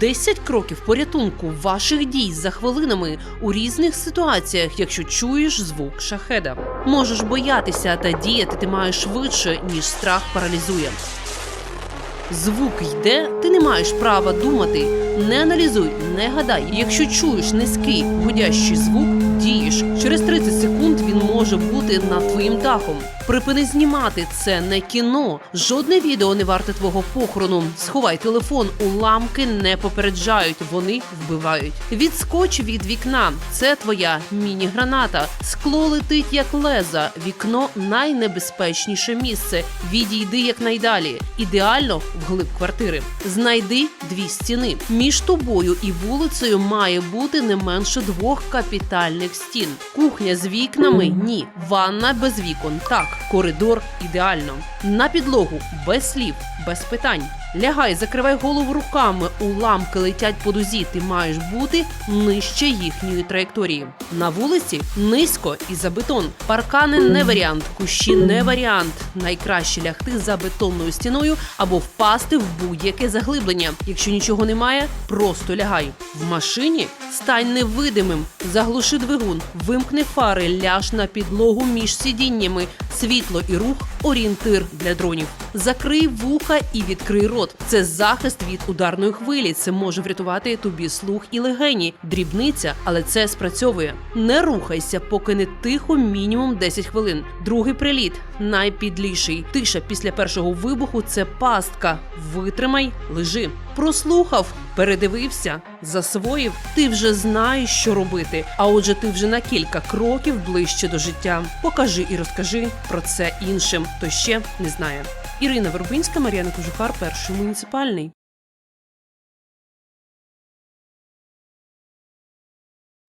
10 кроків порятунку ваших дій за хвилинами у різних ситуаціях, якщо чуєш звук шахеда. Можеш боятися та діяти ти маєш швидше, ніж страх паралізує. Звук йде, ти не маєш права думати. Не аналізуй, не гадай. Якщо чуєш низький гудящий звук, дієш. Через 30 секунд він може бути над твоїм дахом. Припини знімати це не кіно. Жодне відео не варте твого похорону. Сховай телефон, уламки не попереджають, вони вбивають. Відскоч від вікна. Це твоя міні-граната. Скло летить як леза. Вікно найнебезпечніше місце. Відійди якнайдалі. Ідеально вглиб квартири. Знайди дві стіни. Між тобою і вулицею має бути не менше двох капітальних стін. Кухня з вікнами ні. Ванна без вікон. Так, коридор ідеально. На підлогу без слів, без питань. Лягай, закривай голову руками. Уламки летять по дузі. Ти маєш бути нижче їхньої траєкторії. На вулиці низько і за бетон. Паркани не варіант, кущі не варіант. Найкраще лягти за бетонною стіною або впасти в будь-яке заглиблення. Якщо нічого немає, просто лягай. В машині стань невидимим, заглуши двигун, вимкни фари, ляж на підлогу між сидіннями. Світло і рух орієнтир для дронів. Закрий вуха і відкрий рот. Це захист від ударної хвилі. Це може врятувати тобі слух і легені. Дрібниця, але це спрацьовує. Не рухайся, поки не тихо, мінімум 10 хвилин. Другий приліт найпідліший. Тиша після першого вибуху це пастка. Витримай, лежи. Прослухав, передивився, засвоїв. Ти вже знаєш, що робити. А отже, ти вже на кілька кроків ближче до життя. Покажи і розкажи про це іншим, хто ще не знає. Ірина Вербинська, Мар'яна Кожухар, перший муніципальний.